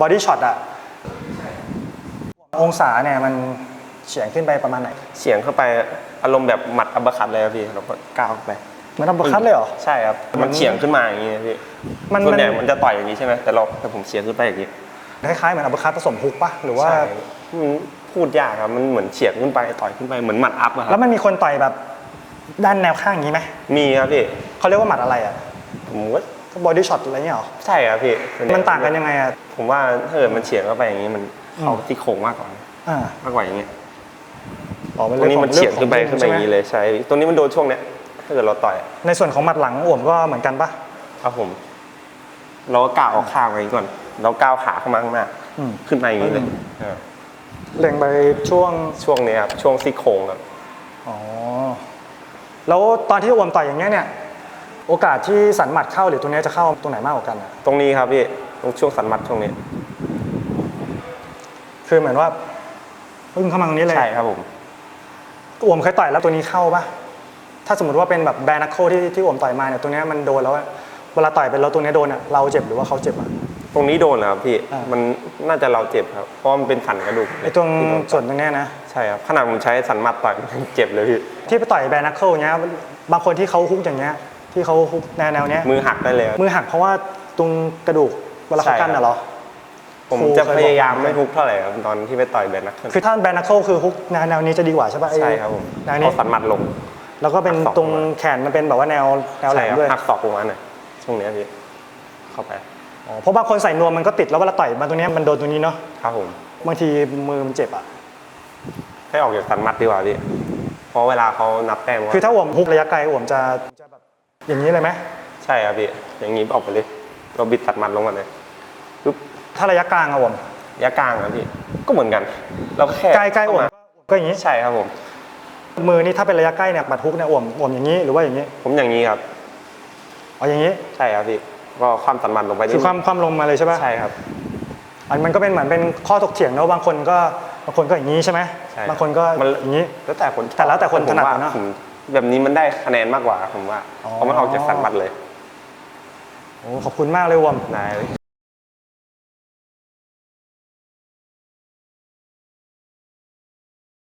บอดี้ช็อตอะองศาเนี่ยมันเฉียงขึ้นไปประมาณไหนเฉียงเข้าไปอารมณ์แบบหมัดอัปเปอร์คัตเลยครับพี่เราก็ก้าวเข้าไปเหมือนอัปเปอร์คัตเลยเหรอ ใช่ครับมันเฉียงขึ้นมาอย่างนี้นะพี่มันส่วนใหญ่มัน มันจะต่อยอย่างนี้ใช่ไหมแต่เราแต่ผมเฉียงขึ้นไปอย่างนี้คล้ายๆเหมือนอัปเปอร์คัตผสมฮุกปะหรือว่า ใช่มันพูดยากครับมันเหมือนเฉียงขึ้นไปต่อยขึ้นไปเหมือนหมัดอัพอะคแล้รัวบมันมีคนต่อยแบบด้านแนวข้างอย่างนี้ไหมมีครับพี่เขาเรียกว่าหมัดอะไรอะผมว่า บอดี้ช็อตอะไรเงี้ยเหรอ ใช่ครับพี่ส่วใหญ่มันต่างกันยังไงอะผมว่าถ้าเกิดมันเฉียงเข้าไปอย่างนี้มันเข้าที่โครงมากกว่าอ่ามากกว่าอย่างนี้อ๋อมันตรงนี้มันรื่เฉียงขอขึ้นไปขึ้นไปใช่อหมย่างนี้เลยใช่ตรงนี้มันโดนช่วงเนี้ยถ้าเกิดเราต่อยในส่วนของหมัดหลังอ่วมก็เหมือนกันปะครับผม เราก็ก้าวออกข้างไปก่อนเราก้าวขาเข้ามาข้างหน้าอืมขึ้นไปอย่างนี้เลยอืมเออเล็งไปช่วง ช่วงนี้ครับช่วงซี่โครงครับ อ๋อ แล้วตอนที่อวมต่อยอย่างเงี้ยเนี่ย โอกาสที่สันหมัดเข้าหรือตรงเนี้ยจะเข้าตรงไหนมากกว่ากันอะตรงนี้ครับพี่ตรงช่วงสันมัดช่วงนี้ คือเหมือนว่าพึ่งเข้ามาตรงนี้เลยใช่ครับผมอวมเคยต่อยแล้วตัวนี้เข้าปะถ้าสมมติว่าเป็นแบบแบรนักโคที่ที่อวมต่อยมาเนี่ยตรงเนี้ยมันโดนแล้วอะเวลาต่อยไปแล้วตรงเนี้ยโดนอะเราเจ็บหรือว่าเขาเจ็บอะตรงนี้โดนนะครับพี่อ่ามัมันน่าจะเราเจ็บครับ เพราะมันเป็นสันกระดูกไอ้ตรงที่โดนส่วนตรงเนี้ยนะ ใช่ครับ ขนาดผมใช้สันมัดต่อยมันยังเจ็บเลยพี่ ที่ไปต่อยแบรนักโคเนี้ย บางคนที่เขาฮุกอย่างเงี้ย ที่เขาฮุกแนวแนวเนี้ยมือหักได้เลยครับมือหักเพราะว่าตรงกระดูกเวลาเขากั้นใช่ครับน่ะเหรอผมครูจะเคยบอกพยายามไม่ทุกเท่าไหร่ครับตอนที่ไปต่อยแบนนักคือถ้าแบรนักโคคือฮุกแนวแนวนี้จะดีกว่าใช่ปะไอ้ใช่ครับผมแนวนี้เอาสันมัดลง แล้วก็เป็นหักศอกตรงลงมาแขนมันเป็นแบบว่าแนวแนวแหลใช่มครับด้วยหักศอกลงมาหน่อยช่วงเนี้ยพี่เข้าไปอ๋อเพราะบางคนใส่นวมมันก็ติดแล้วเวลาต่อยมาตรงเนี้ยมันโดนตรงนี้เนาะครับผมบางทีมือมันเจ็บอะให้ออกจากสันมัดดีกว่าพี่เพราะเวลาเขานับแต้มว่าคือถ้าอวมฮุกระยะไกลอวมจะจะแบบ อย่างนี้เลยไหมใช่ครับพี่ อย่างนี้ออกไปเลยเราบิดสันมัดลงมาเลยปุ๊บถ้าระยะกลางอะอวมยะกลางครับพี่ก็เหมือนกัน เราก็แค่ใกล้ใกล้อวมเข้าาก็อย่างนี้ใช่ครับผม มือนี่ถ้าเป็นระยะใกล้เนี่ยบัดฮุกเนี่ยอวมอวมอย่างนี้หรือว่าอย่างนี้ ผมอย่างนี้ครับอ๋ออย่างนี้ใช่ครับพี่ก็ความสันมัดลงไปนิดคือความความลงมาเลยใช่ปะใช่ครับ อันมันก็เป็นเหมือนเป็นข้อถกเถียงเนอะบางคนก็บางคนก็อย่างนี้ใช่ไหมใช่บางคนก็มันอย่างนี้แล้วแต่คนแต่แล้วแต่คนผมถนัดว่าเนอะผม แบบนี้มันได้คะแนนมากกว่าผมว่า อ๋อ เพราะมันออกจากสันมัดเลย โอ้ขอบคุณมากเลยอวมได้เลย